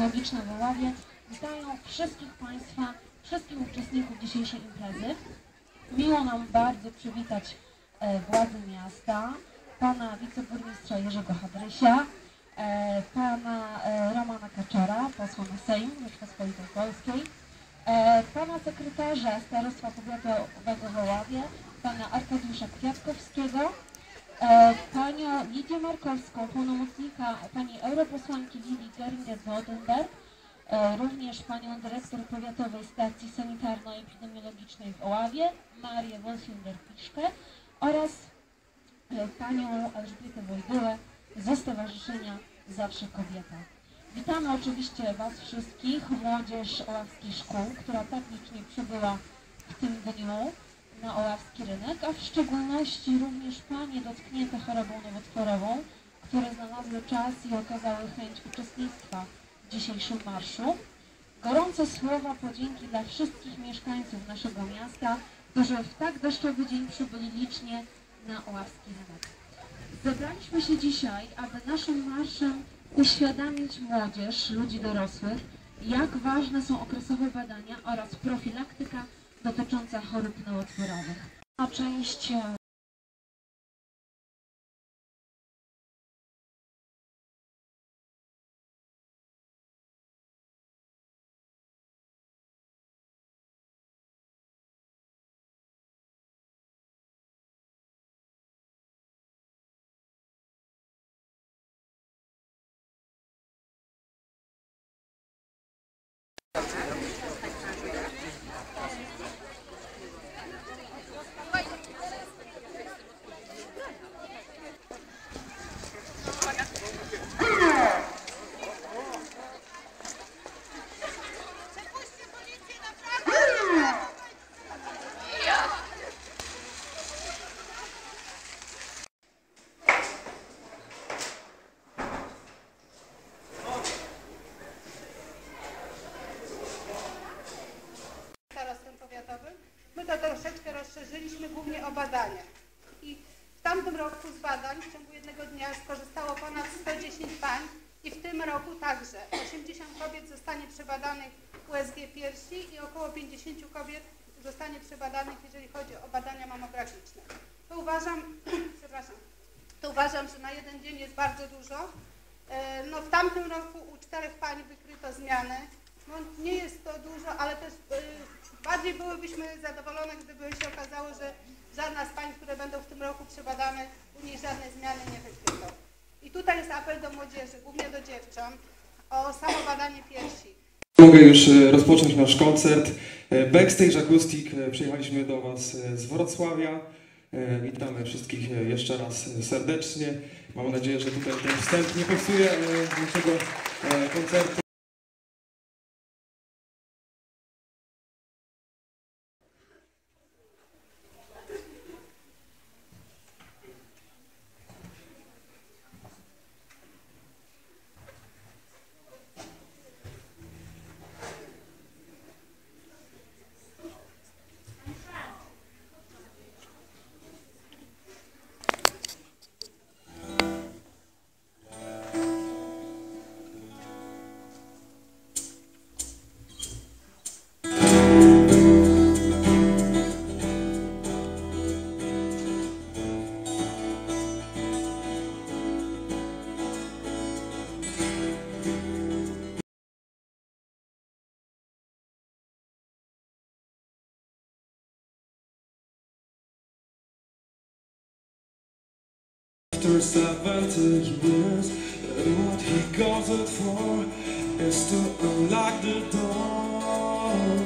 Oławie witają wszystkich Państwa, wszystkich uczestników dzisiejszej imprezy. Miło nam bardzo przywitać e, władze miasta, pana wiceburmistrza Jerzego Hadrysia, e, pana e, Romana Kaczara, posła na Sejm Rzeczpospolitej Polskiej, e, pana sekretarza Starostwa Powiatowego w Oławie, pana Arkadiusza Kwiatkowskiego, panią Lidię Markowską, pełnomocnika pani europosłanki Lili Geringer-Wodenberg, e, również panią dyrektor powiatowej stacji sanitarno-epidemiologicznej w Oławie, Marię Wolfinger-Piszkę oraz e, panią Elżbietę Wojdyłę ze Stowarzyszenia Zawsze Kobieta. Witamy oczywiście Was wszystkich, młodzież Oławskich Szkół, która tak licznie przybyła w tym dniu na Oławski Rynek, a w szczególności również Panie dotknięte chorobą nowotworową, które znalazły czas i okazały chęć uczestnictwa w dzisiejszym marszu. Gorące słowa podzięki dla wszystkich mieszkańców naszego miasta, którzy w tak deszczowy dzień przybyli licznie na Oławski Rynek. Zebraliśmy się dzisiaj, aby naszym marszem uświadamić młodzież, ludzi dorosłych, jak ważne są okresowe badania oraz profilaktyka dotycząca chorób nowotworowych. A część e, starostwem powiatowym, my to troszeczkę rozszerzyliśmy głównie o badania. I w tamtym roku z badań w ciągu jednego dnia skorzystało ponad 110 pań i w tym roku także 80 kobiet zostanie przebadanych USG piersi i około 50 kobiet zostanie przebadanych, jeżeli chodzi o badania mamograficzne. To uważam, przepraszam, to uważam, że na jeden dzień jest bardzo dużo. E, No, w tamtym roku u czterech pań wykryto zmiany. No, nie jest to dużo, ale też y, bardziej byłybyśmy zadowolone, gdyby się okazało, że żadna z pań, które będą w tym roku przebadane, u niej żadnej zmiany nie wykryto. I tutaj jest apel do młodzieży, głównie do dziewcząt, o samobadanie piersi. Mogę już e, rozpocząć nasz koncert. E, Backstage Acoustic. e, Przyjechaliśmy do Was e, z Wrocławia. Witamy wszystkich jeszcze raz serdecznie. Mam nadzieję, że tutaj ten wstęp nie popsuje naszego e, koncertu. After 70 years, and what he goes it for is to unlock the door.